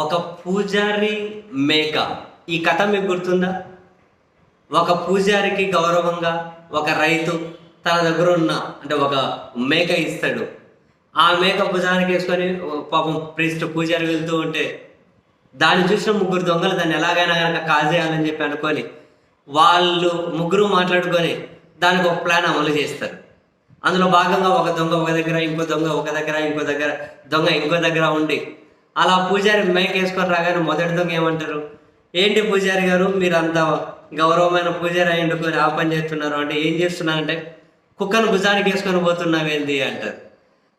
ఒక పూజారి మేక. ఈ కథ మీకు గుర్తుందా? ఒక పూజారికి గౌరవంగా ఒక రైతు తన దగ్గర ఉన్న అంటే ఒక మేక ఇస్తాడు. ఆ మేక భుజానికి వేసుకొని పాపం ప్రిస్ట్ పూజారి వెళ్తూ ఉంటే దాన్ని చూసిన ముగ్గురు దొంగలు దాన్ని ఎలాగైనా కనుక కాజేయాలని చెప్పి అనుకొని వాళ్ళు ముగ్గురు మాట్లాడుకొని దానికి ఒక ప్లాన్ అమలు చేస్తారు. అందులో భాగంగా ఒక దొంగ ఒక దగ్గర ఇంకో దొంగ ఒక దగ్గర ఇంకో దగ్గర దొంగ ఇంకో దగ్గర ఉండి అలా పూజారి మైక్ వేసుకొని రాగానే మొదటితో ఏమంటారు? ఏంటి పూజారి గారు? మీరు అంత గౌరవమైన పూజారి అయ్యండుకొని ఆ పని చేస్తున్నారు అంటే ఏం చేస్తున్నారంటే కుక్కను భుజానికి వేసుకొని పోతున్నావేంది అంటారు.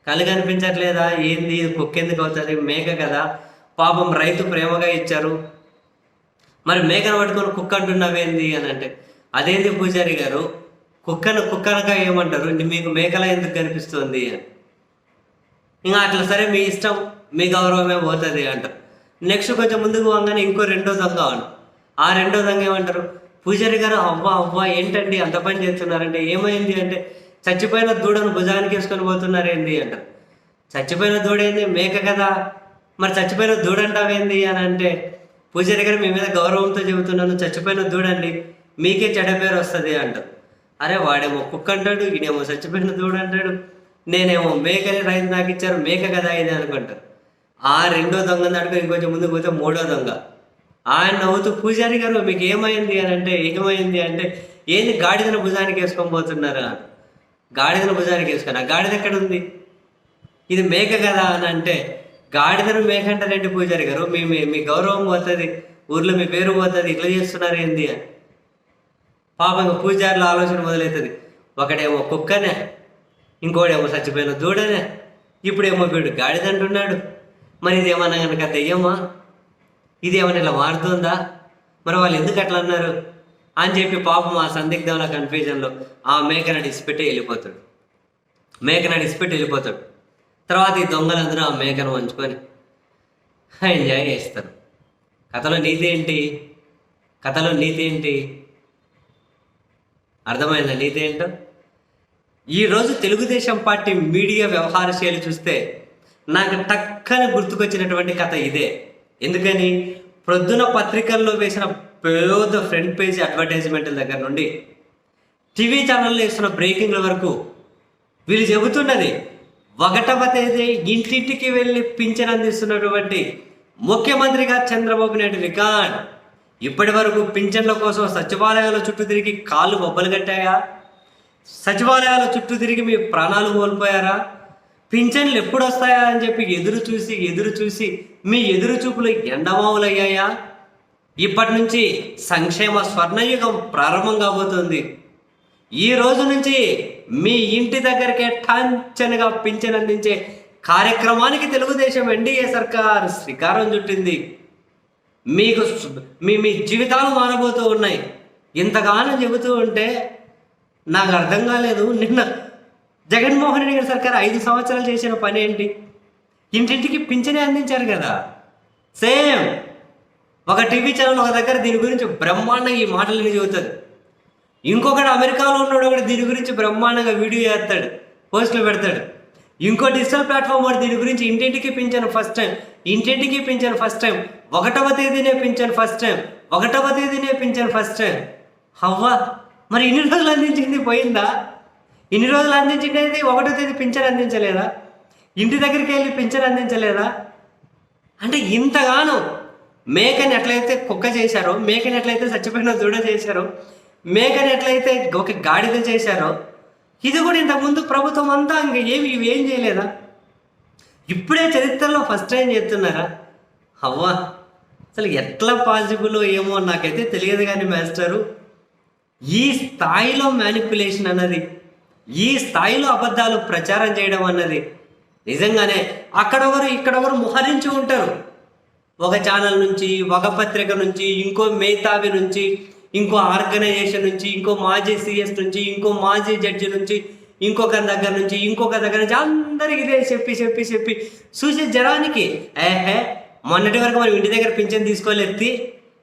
కళ్ళు కనిపించట్లేదా? ఏంది? కుక్క ఎందుకు అవుతుంది? మేక కదా. పాపం రైతు ప్రేమగా ఇచ్చారు. మరి మేకను పట్టుకొని కుక్క అంటున్నావేంది అని అంటే అదేంది పూజారి గారు? కుక్కను కుక్కనగా ఏమంటారు? మీకు మేకలా ఎందుకు కనిపిస్తుంది అని. ఇంకా అట్లా సరే మీ ఇష్టం. మీ గౌరవమే పోతుంది అంటారు. నెక్స్ట్ కొంచెం ముందుకు పోగానే ఇంకో రెండో దంగ అను. ఆ రెండో దంగ ఏమంటారు? పూజారి గారు అవ్వ అవ్వ ఏంటండి అంత పని చేస్తున్నారంటే ఏమైంది అంటే చచ్చిపోయిన దూడను భుజానికి వేసుకొని పోతున్నారు ఏంది అంటారు. చచ్చిపోయిన దూడ ఏంది? మేక కదా. మరి చచ్చిపోయిన దూడ అంటావేంది అని అంటే పూజారి గారు మీ మీద గౌరవంతో చెబుతున్నాను చచ్చిపోయిన దూడండి మీకే చెడ పేరు వస్తుంది అంటారు. అరే వాడేమో కుక్క అంటాడు ఈయనేమో చచ్చిపోయిన దూడ అంటాడు నేనేమో మేకని రైతు నాకు ఇచ్చారు మేక కదా ఇది అనుకుంటారు. ఆ రెండో దొంగ నడుకు ఇంకొంచెం ముందుకు పోతే మూడో దొంగ. ఆయన నవ్వుతూ పూజారి గారు మీకు ఏమైంది? అని అంటే ఏమైంది? అంటే ఏంది గాడిదను భుజానికి వేసుకొని పోతున్నారు గాడిదన గాడిదను భుజానికి వేసుకొని ఆ గాడిద ఎక్కడ ఉంది ఇది మేక కదా అని అంటే గాడిదను మేక అంటారండి పూజారి గారు? మీ మీ- గౌరవం పోతుంది ఊర్లో మీ పేరు పోతుంది ఇట్లా చేస్తున్నారు ఏంది? అని. పాపం పూజారుల ఆలోచన మొదలవుతుంది ఒకడేమో కుక్కనే ఇంకోడేమో చచ్చిపోయిన దూడనే ఇప్పుడేమో వీడు గాడిద అంటున్నాడు. మరి ఇది ఏమన్నా కనుక దెయ్యమా? ఇది ఏమన్నా ఇలా వాడుతుందా? మరి వాళ్ళు ఎందుకు అట్లా అన్నారు? అని చెప్పి పాపం ఆ సందిగ్ధంలో కన్ఫ్యూజన్లో ఆ మేకను డిసిపెట్టి వెళ్ళిపోతాడు. మేకను డిసిపెట్టి వెళ్ళిపోతాడు. తర్వాత ఈ దొంగలందరూ ఆ మేకను వంచుకొని ఎంజాయ్ చేస్తారు. కథలో నీతి ఏంటి? కథలో నీతి ఏంటి? అర్థమైందా నీతి ఏంటో? ఈరోజు తెలుగుదేశం పార్టీ మీడియా వ్యవహార శైలి చూస్తే నాకు టక్కని గుర్తుకొచ్చినటువంటి కథ ఇదే. ఎందుకని? ప్రొద్దున పత్రికల్లో వేసిన పేద ఫ్రంట్ పేజీ అడ్వర్టైజ్మెంట్ల దగ్గర నుండి టీవీ ఛానల్లో వేస్తున్న బ్రేకింగ్ల వరకు వీళ్ళు చెబుతున్నది ఒకటవ తేదీ ఇంటింటికి వెళ్ళి పింఛన్ అందిస్తున్నటువంటి ముఖ్యమంత్రిగా చంద్రబాబు నాయుడు రికార్డ్. ఇప్పటి వరకు పింఛన్ల కోసం సచివాలయాల చుట్టూ తిరిగి కాళ్ళు బొబ్బలు కట్టాయా? సచివాలయాల చుట్టూ తిరిగి మీ ప్రాణాలు కోల్పోయారా? పింఛన్లు ఎప్పుడు వస్తాయా అని చెప్పి ఎదురు చూసి ఎదురు చూసి మీ ఎదురు చూపులు ఎండమావులయ్యాయా? ఇప్పటి నుంచి సంక్షేమ స్వర్ణయుగం ప్రారంభం కాబోతుంది. ఈ రోజు నుంచి మీ ఇంటి దగ్గరకే ఠంచనగా పింఛన్ అందించే కార్యక్రమానికి తెలుగుదేశం ఎన్డీఏ సర్కార్ శ్రీకారం చుట్టింది. మీకు మీ మీ జీవితాలు మారబోతూ ఉన్నాయి. ఇంతగానో చెబుతూ ఉంటే నాకు అర్థం కాలేదు. నిన్న జగన్మోహన్ రెడ్డి గారి సర్కార్ ఐదు సంవత్సరాలు చేసిన పని ఏంటి? ఇంటింటికి పింఛనే అందించారు కదా. సేమ్ ఒక టీవీ ఛానల్ ఒక దగ్గర దీని గురించి బ్రహ్మాండంగా ఈ మాటలని చెబుతుంది ఇంకొకటి అమెరికాలో ఉన్నాడు ఒకటి దీని గురించి బ్రహ్మాండంగా వీడియో చేస్తాడు పోస్టులు పెడతాడు. ఇంకో డిజిటల్ ప్లాట్ఫామ్ వాడు దీని గురించి ఇంటింటికి పింఛను ఫస్ట్ టైం ఇంటింటికి పింఛను ఫస్ట్ టైం ఒకటవ తేదీనే పింఛను ఫస్ట్ టైం ఒకటవ తేదీనే పింఛను ఫస్ట్ టైం. హవ్వా! మరి ఇన్ని రోజులు అందించింది పోయిందా? ఇన్ని రోజులు అందించింది ఒకటో తేదీ పింఛన్ అందించలేదా? ఇంటి దగ్గరికి వెళ్ళి పింఛన్ అందించలేదా? అంటే ఇంతగానో మేకని ఎట్లయితే కుక్క చేశారో మేకని ఎట్లయితే చచ్చిపోయిన దూడ చేశారో మేకని ఎట్లయితే ఒక గాడిద చేశారో ఇది కూడా ఇంతకుముందు ప్రభుత్వం అంతా ఇంక ఏమి ఇవి ఏం చేయలేదా? ఇప్పుడే చరిత్రలో ఫస్ట్ టైం చేస్తున్నారా అవ్వా అసలు ఎట్లా పాసిబుల్ ఏమో నాకైతే తెలియదు కానీ మాస్టరు. ఈ స్థాయిలో మ్యానిపులేషన్ అన్నది ఈ స్థాయిలో అబద్ధాలు ప్రచారం చేయడం అన్నది నిజంగానే అక్కడొకరు ఇక్కడొకరు ముహరించి ఉంటారు. ఒక ఛానల్ నుంచి ఒక పత్రిక నుంచి ఇంకో మేతావి నుంచి ఇంకో ఆర్గనైజేషన్ నుంచి ఇంకో మాజీ సిఎస్ నుంచి ఇంకో మాజీ జడ్జి నుంచి ఇంకొక దగ్గర నుంచి ఇంకొక దగ్గర నుంచి అందరికి ఇదే చెప్పి చెప్పి చెప్పి చూసే జనానికి ఏహే మొన్నటి వరకు మనం ఇంటి దగ్గర పింఛన్ తీసుకోలేత్తి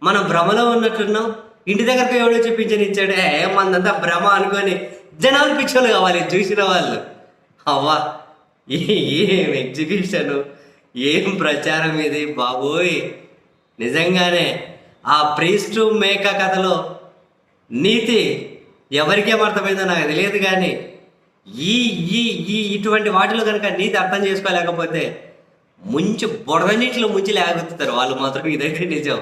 మనం భ్రమలో ఉన్నట్లున్నాం ఇంటి దగ్గరకు ఎవడో వచ్చి పింఛన్ ఇచ్చాడు? ఏ మందంతా భ్రమ అనుకొని జనాలు పిచ్చోళ్ళు కావాలి చూసిన వాళ్ళు. అవ్వా ఏం ఎగ్జిబిషను ఏం ప్రచారం ఇది? బాబోయ్. నిజంగానే ఆ ప్రీస్టు మేక కథలో నీతి ఎవరికేం అర్థమైందో నాకు తెలియదు కానీ ఈ ఈ ఈ ఇటువంటి వాటిలో కనుక నీతి అర్థం చేసుకోలేకపోతే ముంచి బుడద నీటిలో ముంచి లేకపోతారు వాళ్ళు మాత్రం ఇదైతే నిజం.